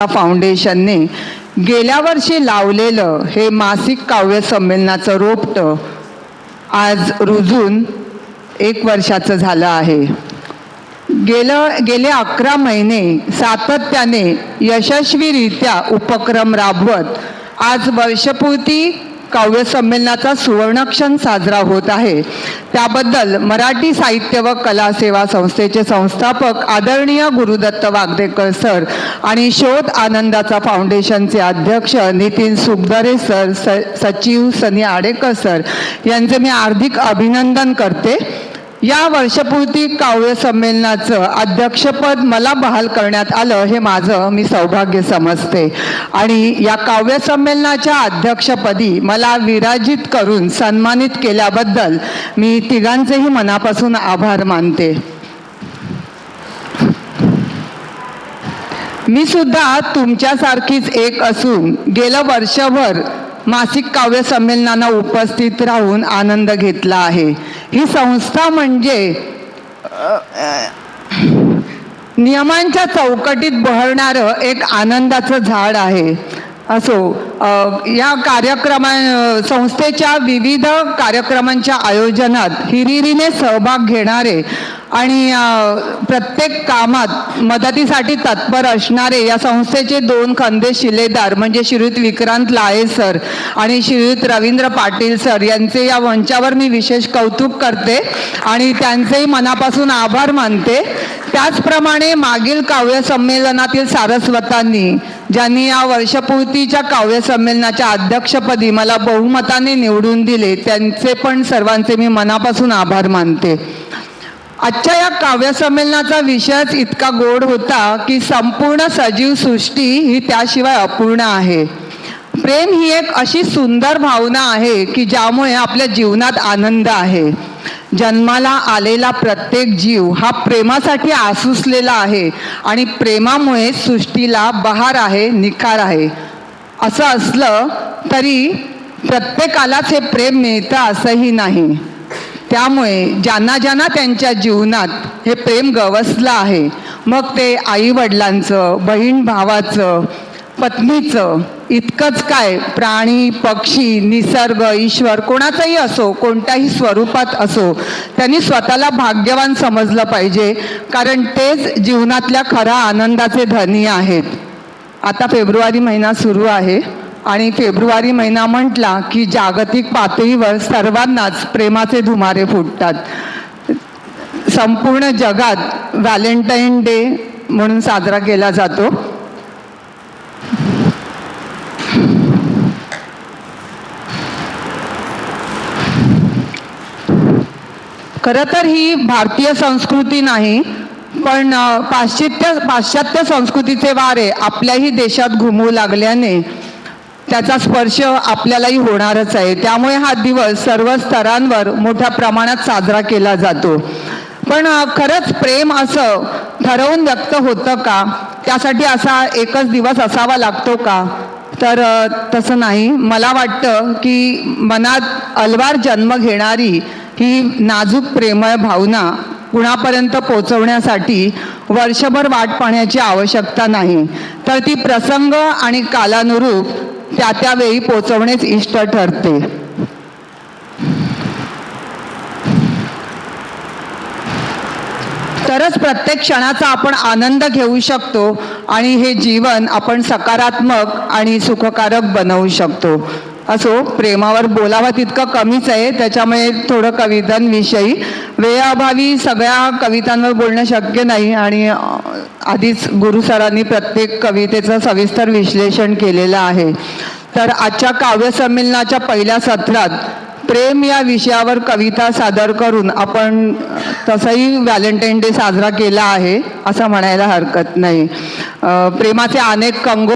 फाउंडेशनने गेल्या वर्षी लावलेलं हे मासिक काव्य संमेलनाचं रोपटं आज रुजून एक वर्षाचं झालं आहे. गेलं गेले अकरा महिने सातत्याने यशस्वीरित्या उपक्रम राबवत आज वर्षपूर्ती काव्य संमेलनाचा सुवर्णक्षण साजरा होत आहे. त्याबद्दल मराठी साहित्य व कला सेवा संस्थेचे संस्थापक आदरणीय गुरुदत्त वागदेकर सर आणि शोध आनंदाचा फाउंडेशनचे अध्यक्ष नितीन सुखदरे सर स सचिव सनी आडेकर सर यांचे मी हार्दिक अभिनंदन करते. या वर्षपूर्ती काव्य संमेलनाचं अध्यक्षपद मला बहाल करण्यात आलं हे माझं मी सौभाग्य समजते. आणि या काव्य संमेलनाच्या अध्यक्षपदी मला विराजित करून सन्मानित केल्याबद्दल मी तिघांचेही मनापासून आभार मानते. मी सुद्धा तुमच्यासारखीच एक असून गेलं वर्षभर मासिक काव्य संमेलनांना उपस्थित राहून आनंद घेतला आहे. ही संस्था म्हणजे नियमांच्या चौकटीत बहरणारं एक आनंदाचं झाड आहे. असो या कार्यक्रमा संस्थेच्या विविध कार्यक्रमांच्या आयोजनात हिरिरीने सहभाग घेणारे आणि प्रत्येक कामात मदतीसाठी तत्पर असणारे या संस्थेचे दोन खंदे शिलेदार म्हणजे श्रीयुत विक्रांत लाळे सर आणि श्रीयुत रवींद्र पाटील सर यांचे या मंचावर मी विशेष कौतुक करते आणि त्यांचेही मनापासून आभार मानते. त्याचप्रमाणे मागील काव्य संमेलनातील सारस्वतांनी ज्यांनी या वर्षपूर्तीच्या काव्य संमेलनाच्या अध्यक्षपदी मला बहुमताने निवडून दिले. त्यांचे पण सर्वांचे मी मनापासून आभार मानते. आजच्या या काव्यसंमेलनाचा विषयच इतका गोड होता की संपूर्ण सजीव सृष्टी ही त्याशिवाय अपूर्ण आहे. प्रेम ही एक अशी सुंदर भावना आहे की ज्यामुळे आपल्या जीवनात आनंद आहे. जन्माला आलेला प्रत्येक जीव हा प्रेमासाठी आसुसलेला आहे आणि प्रेमामुळे सृष्टीला बहार आहे निखार आहे. असं असलं तरी प्रत्येकालाच हे प्रेम मिळतं असंही नाही. त्यामुळे ज्यांना ज्यांना त्यांच्या जीवनात हे प्रेम गवसलं आहे मग ते आईवडिलांचं बहीण भावाचं पत्नीचं इतकंच काय प्राणी पक्षी निसर्ग ईश्वर कोणाचाही असो कोणत्याही स्वरूपात असो त्यांनी स्वतःला भाग्यवान समजलं पाहिजे कारण तेच जीवनातल्या खऱ्या आनंदाचे धनी आहेत. आता फेब्रुवारी महिना सुरू आहे आणि फेब्रुवारी महिना म्हटला की जागतिक पातळीवर सर्वांनाच प्रेमाचे धुमारे फुटतात. संपूर्ण जगात व्हॅलेंटाईन डे म्हणून साजरा केला जातो. खरं तर ही भारतीय संस्कृती नाही पण पाश्चित्य पाश्चात्य संस्कृतीचे वारे आपल्याही देशात घुमू लागल्याने त्याचा स्पर्श आपल्यालाही होणारच आहे. त्यामुळे हा दिवस सर्व स्तरांवर मोठ्या प्रमाणात साजरा केला जातो. पण खरंच प्रेम असं ठरवून व्यक्त होतं का? त्यासाठी असा एकच दिवस असावा लागतो का? तर तसं नाही. मला वाटतं की मनात अलवार जन्म घेणारी ही नाजूक प्रेमळ भावना कुणापर्यंत पोचवण्यासाठी वर्षभर वाट पाहण्याची आवश्यकता नाही. तर ती प्रसंग आणि कालानुरूप त्या त्यावेळी पोचवणेच इष्ट ठरते. तरच प्रत्येक क्षणाचा आपण आनंद घेऊ शकतो आणि हे जीवन आपण सकारात्मक आणि सुखकारक बनवू शकतो. असो प्रेमावर बोलावा तितकं कमीच आहे. त्याच्यामुळे थोडं कवितांविषयी वेळाअभावी सगळ्या कवितांवर बोलणं शक्य नाही. आणि आधीच गुरु सरांनी प्रत्येक कवितेचं सविस्तर विश्लेषण केलेलं आहे. तर आजच्या काव्यसंमेलनाच्या पहिल्या सत्रात प्रेम या विषयावर कविता सादर करून आपण तसंही व्हॅलेंटाईन डे साजरा केला आहे असं म्हणायला हरकत नाही. प्रेमाचे अनेक कंगो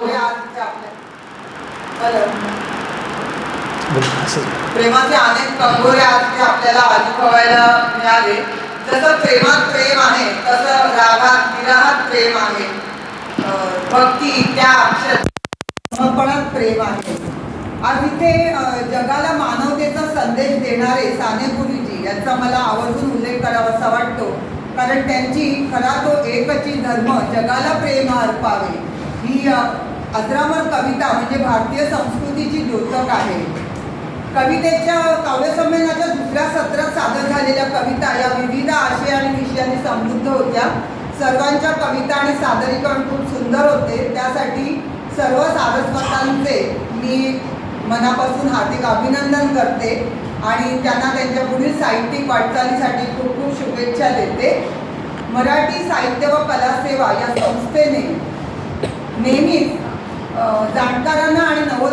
प्रेमाचे अनेक कंगोरे आज ते आपल्याला अनुभवायला मिळाले. जसं प्रेमात प्रेम आहे तसं रागात विराहात प्रेम आहे. भक्ती त्या समर्पणात प्रेम आहे. आज इथे जगाला मानवतेचा संदेश देणारे साने गुरुजी यांचा मला आवर्जून उल्लेख करावासा वाटतो. कारण त्यांची खरा तो एकची धर्म जगाला प्रेम अर्पावे. ही अ, अजरामर कविता म्हणजे भारतीय संस्कृतीची द्योतक आहे. कवितेच्या काव्यसंमेलनाच्या दुसऱ्या सत्रात सादर झालेल्या कविता या विविध आशय आणि विषयांनी समृद्ध होत्या. सर्वांच्या कविता आणि सादरीकरण खूप सुंदर होते. त्यासाठी सर्व सारस्वतांचे मी मनापासून हार्दिक अभिनंदन करते आणि त्यांना त्यांच्या पुढील साहित्यिक वाटचालीसाठी खूप खूप शुभेच्छा देते. मराठी साहित्य व कला सेवा या संस्थेने नेहमीच जाणकारांना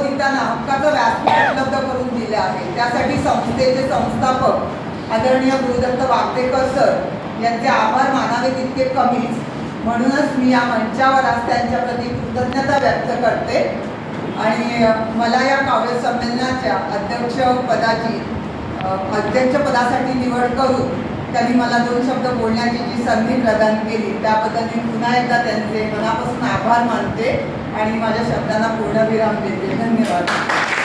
आणि हक्काचं व्यासपीठ उपलब्ध करून दिले आहे. त्यासाठी संस्थेचे संस्थापक आदरणीय गुरुदत्त वागतेकर सर यांचे आभार मानावे तितके कमीच. म्हणूनच मी या मंचावर आज त्यांच्या प्रती कृतज्ञता व्यक्त करते. आणि मला या काव्य संमेलनाच्या अध्यक्षपदाची अ, अध्यक्षपदासाठी निवड करून त्यांनी मला दोन शब्द बोलण्याची जी संधी प्रदान केली त्याबद्दल मी पुन्हा एकदा त्यांचे मनापासून आभार मानते. आणि माझ्या शब्दांना पूर्णविराम देते. धन्यवाद.